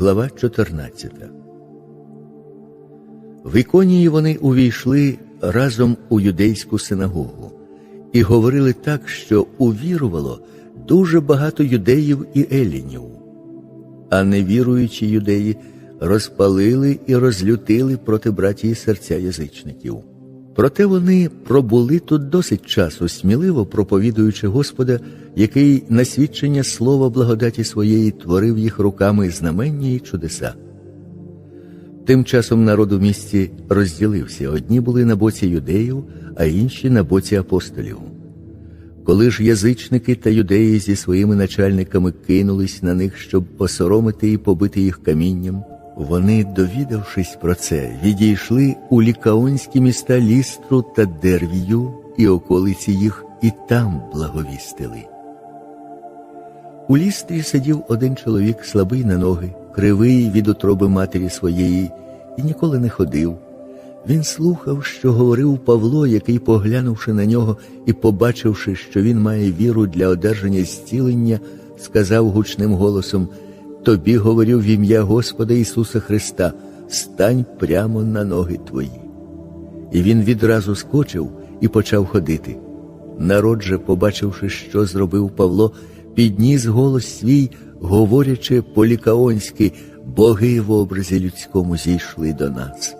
Глава 14 В Іконії вони увійшли разом у юдейську синагогу і говорили так, що увірувало дуже багато юдеїв і елінів, а невіруючі юдеї розпалили і розлютили проти братії серця язичників. Проте вони пробули тут досить часу, сміливо проповідуючи Господа, який на свідчення слова благодаті своєї творив їх руками знамення і чудеса. Тим часом народ у місті розділився одні були на боці юдеїв, а інші на боці апостолів. Коли ж язичники та юдеї зі своїми начальниками кинулись на них, щоб посоромити і побити їх камінням, вони, довідавшись про це, відійшли у лікаонські міста Лістру та Дервію і околиці їх, і там благовістили. У лістрі сидів один чоловік слабий на ноги, кривий від утроби матері своєї, і ніколи не ходив. Він слухав, що говорив Павло, який, поглянувши на нього і побачивши, що він має віру для одержання зцілення, сказав гучним голосом Тобі говорю в ім'я Господа Ісуса Христа, стань прямо на ноги твої. І він відразу скочив і почав ходити. Народ же, побачивши, що зробив Павло, підніс голос свій, говорячи по-лікаонськи, боги в образі людському зійшли до нас.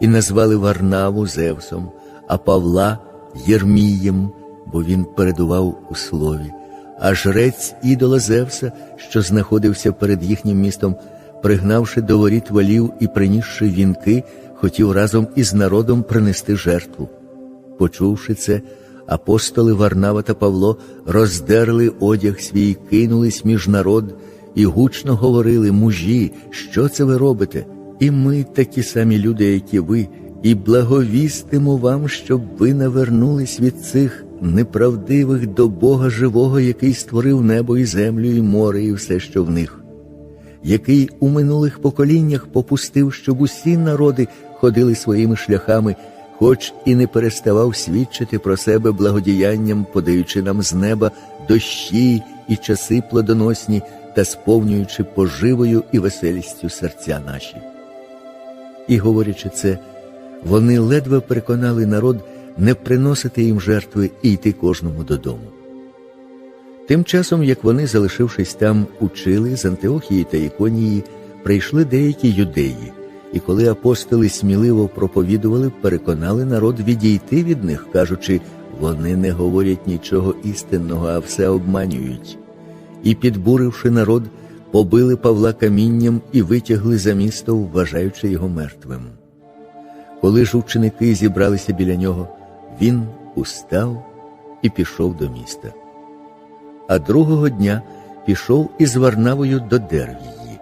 І назвали Варнаву Зевсом, а Павла Єрмієм, бо він передував у слові. А жрець ідола Зевса, що знаходився перед їхнім містом, пригнавши до воріт валів і принісши вінки, хотів разом із народом принести жертву. Почувши це, апостоли Варнава та Павло роздерли одяг свій, кинулись між народ і гучно говорили мужі, що це ви робите? І ми такі самі люди, як і ви, і благовістимо вам, щоб ви навернулись від цих неправдивих до Бога живого, який створив небо і землю, і море, і все, що в них, який у минулих поколіннях попустив, щоб усі народи ходили своїми шляхами, хоч і не переставав свідчити про себе благодіянням, подаючи нам з неба дощі і часи плодоносні та сповнюючи поживою і веселістю серця наші. І говорячи це, вони ледве переконали народ не приносити їм жертви і йти кожному додому. Тим часом, як вони, залишившись там, учили з Антиохії та Іконії, прийшли деякі юдеї, і коли апостоли сміливо проповідували, переконали народ відійти від них, кажучи, вони не говорять нічого істинного, а все обманюють. І, підбуривши народ, побили Павла камінням і витягли за місто, вважаючи його мертвим. Коли ж ученики зібралися біля нього, він устав і пішов до міста. А другого дня пішов із Варнавою до Дервії.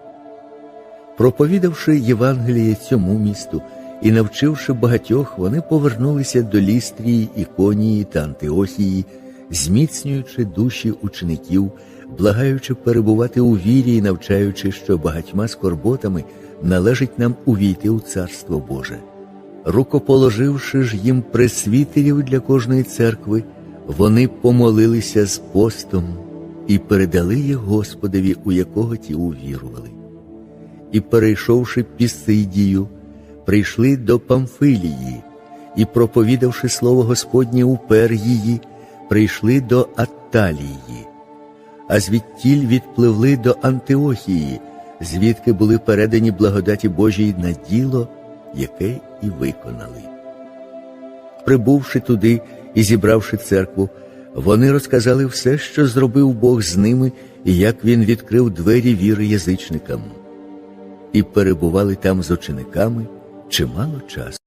Проповідавши Євангеліє цьому місту і навчивши багатьох, вони повернулися до Лістрії, Іконії та Антиохії, зміцнюючи душі учеників, благаючи перебувати у вірі і навчаючи, що багатьма скорботами належить нам увійти у Царство Боже. Рукоположивши ж їм пресвітерів для кожної церкви, вони помолилися з постом і передали їх Господові, у якого ті увірували. І, перейшовши Пісидію, прийшли до Памфилії, і, проповідавши слово Господнє у Пергії, прийшли до Атталії, а звідтіль відпливли до Антиохії, звідки були передані благодаті Божій на діло, яке і виконали. Прибувши туди і зібравши церкву, вони розказали все, що зробив Бог з ними, і як він відкрив двері віри язичникам, і перебували там з учениками чимало часу.